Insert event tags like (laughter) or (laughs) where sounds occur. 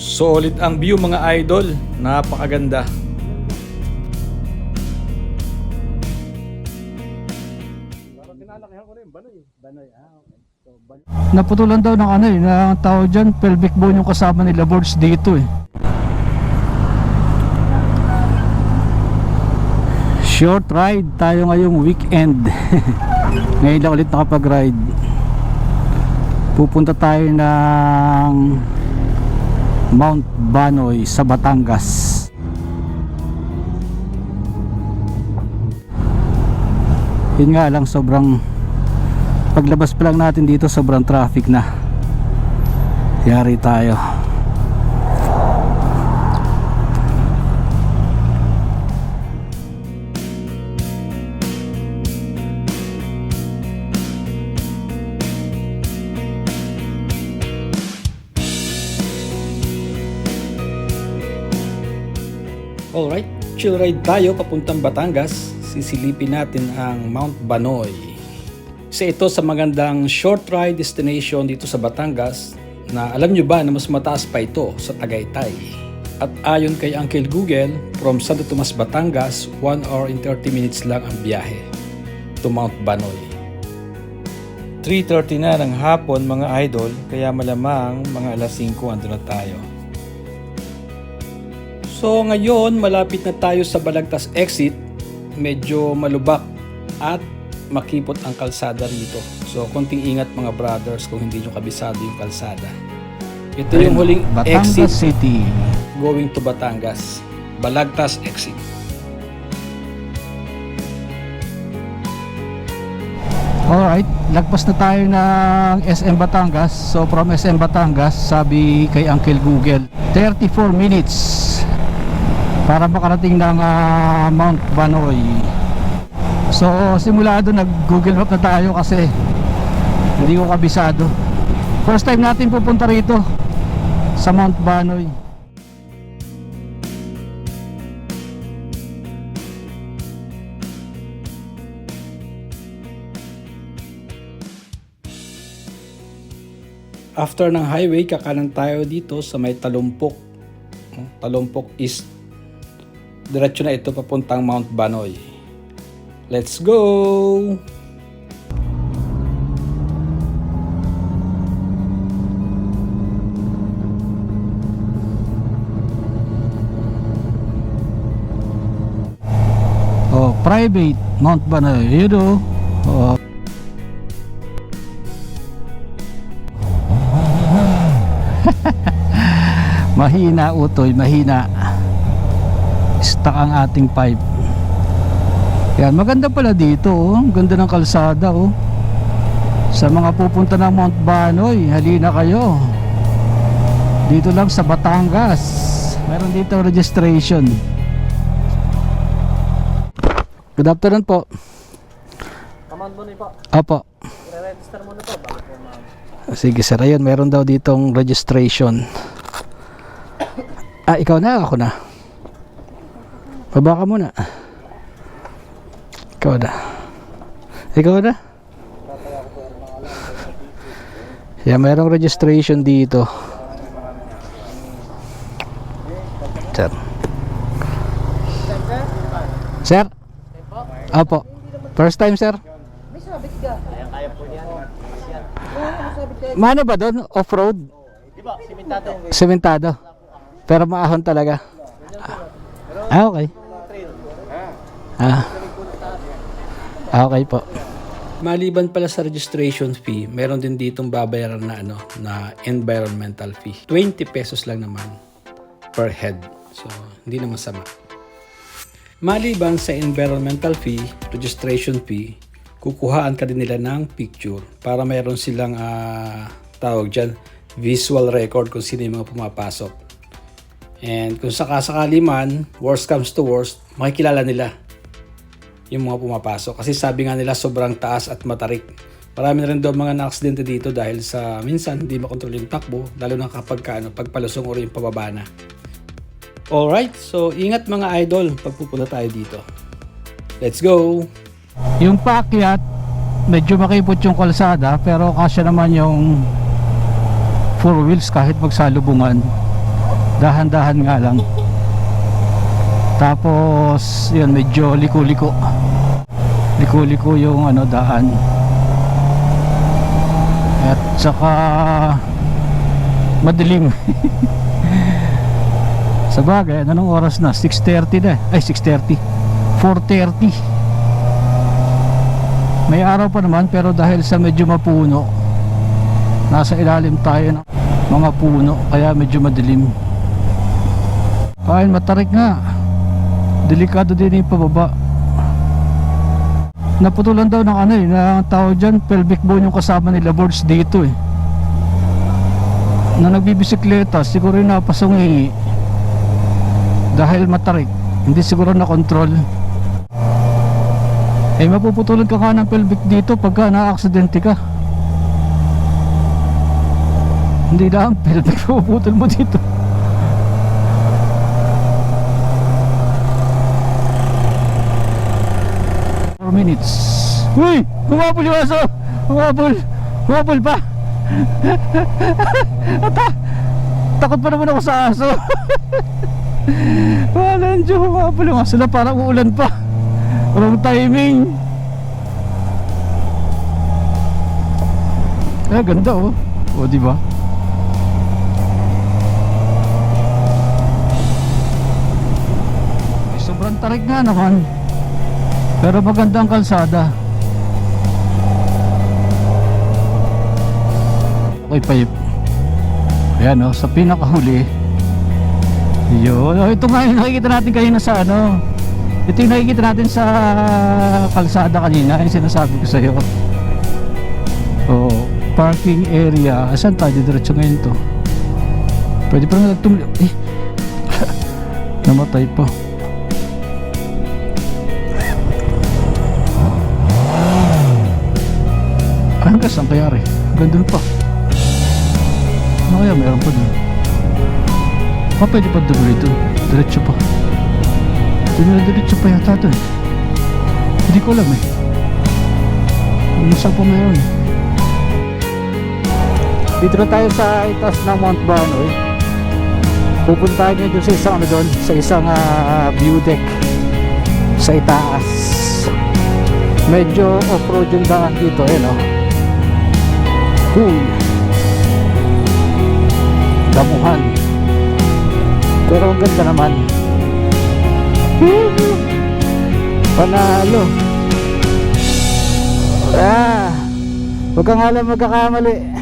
Solid ang view mga idol. Napakaganda. Naputulan daw ng ano eh, na tao dyan, pelvic bone yung kasama nila boards dito eh. Short ride tayo ngayong weekend. (laughs) Ngayon lang ulit nakapag-ride. Pupunta tayo ng Mount Banoy sa Batangas. Yun nga lang sobrang paglabas pa lang natin dito sobrang traffic na yari tayo Alright, chill ride tayo papuntang Batangas. Sisilipin natin ang Mount Banoy. Isa ito sa magandang short ride destination dito sa Batangas na alam nyo ba na mas mataas pa ito sa Tagaytay. At ayon kay Uncle Google, from Santo Tomas, Batangas, 1 hour and 30 minutes lang ang biyahe to Mount Banoy. 3.30 na ng hapon mga idol, kaya malamang mga alas 5 ando na tayo. So ngayon, malapit na tayo sa Balagtas exit. Medyo malubak at makipot ang kalsada rito. So konting ingat mga brothers kung hindi nyo kabisado yung kalsada. Ito yung huling Batangas exit City going to Batangas. Balagtas exit. Alright, lagpas na tayo ng SM Batangas So from SM Batangas, sabi kay Uncle Google 34 minutes Para makarating ng ah, Mount Banoy So simula doon nag Google Map na tayo kasi Hindi ko kabisado First time natin pupunta rito Sa Mount Banoy After ng highway, kakanan tayo dito sa may Talumpok. Talumpok East. Diretso na ito papuntang Mount Banoy. Let's go! Oh, private Mount Banoy Yun o oh. (laughs) mahina utoy, mahina. Stuck ang ating pipe. Yan, maganda pala dito oh. Ganda ng kalsada oh. Sa mga pupunta ng Mount Banoy, halina kayo. Dito lang sa Batangas. Meron dito registration. Good afternoon po. Command mo po. Apo. I-register muna po bago po ma'am. Sige sir, ayun, meron daw ditong registration. Ah, ikaw na, ako na. Baba ka muna. Ikaw na. Ikaw na. Yeah, merong registration dito. Sir. Sir? Apo. First time, sir? Mano ba doon? Off-road? Di ba, simentado. Sementado. Pero maahon talaga. Ah, okay. Ah. Ah, okay po. Maliban pala sa registration fee, meron din ditong babayaran na ano na environmental fee. 20 pesos lang naman per head. So, hindi na masama. Maliban sa environmental fee, registration fee, kukuhaan ka din nila ng picture para mayroon silang ah, tawag dyan, visual record kung sino yung mga pumapasok. And kung sakasakali man, worst comes to worst, makikilala nila yung mga pumapasok. Kasi sabi nga nila sobrang taas at matarik. Marami na rin daw mga na-aksidente dito dahil sa minsan hindi makontrol yung takbo, lalo na kapag ka, ano, pagpalusong o yung pababa na. Alright, so ingat mga idol pag pupunta tayo dito. Let's go! Yung paakyat, medyo makipot yung kalsada pero kasya naman yung four wheels kahit magsalubungan. dahan-dahan nga lang tapos yun medyo liko-liko. Liko-liko yung ano daan. At saka madilim. (laughs) Sa bagay anong oras na? 6.30 na. Ay 6.30 4.30 may araw pa naman pero dahil sa medyo mapuno nasa ilalim tayo ng mga puno kaya medyo madilim. Ayun matarik nga delikado din yung pababa. Naputulan daw ng ano eh na tao dyan pelvic bone yung kasama nila boards dito eh. Na nagbibisikleta siguro yung napasungi dahil matarik hindi siguro na control. Eh mapuputulan ka ka ng pelvic dito pagka na-aksidente ka. Hindi lang (laughs) pelvic puputol mo dito minutes Uy! Humabol yung aso! Humabol! Humabol pa! (laughs) Ata! Takot pa naman ako sa aso (laughs) Wala nyo humabol yung aso na parang uulan pa Wrong timing Eh ganda oh O di ba? Eh, Sobrang tarik nga naman pero maganda ang kalsada. Okay, pipe. Ayan o, sa pinakahuli. Yun. Oh, ito nga yung nakikita natin kanina sa ano. Ito yung nakikita natin sa kalsada kanina. Yung sinasabi ko sa iyo. Oh, parking area. Asan tayo? Diretso ngayon to. Pwede pa nga nagtumuli. Eh. (laughs) Namatay pa. Hanggang saan kaya rin? Hanggang dun pa. Ano kaya meron pa dun? Pa pwede pa dumuloy dun. Diretso pa. Diretso pa yata dun. Hindi ko alam eh. Kung saan pa meron. Dito na tayo sa itaas ng Mount Banoy. Pupunta niyo dun sa isang ano doon, sa isang ah, view deck sa itaas. Medyo off-road yung daan dito, eh no. Cool. Damuhan. Pero ang ganda naman. (laughs) Panalo. Ah, huwag kang alam magkakamali.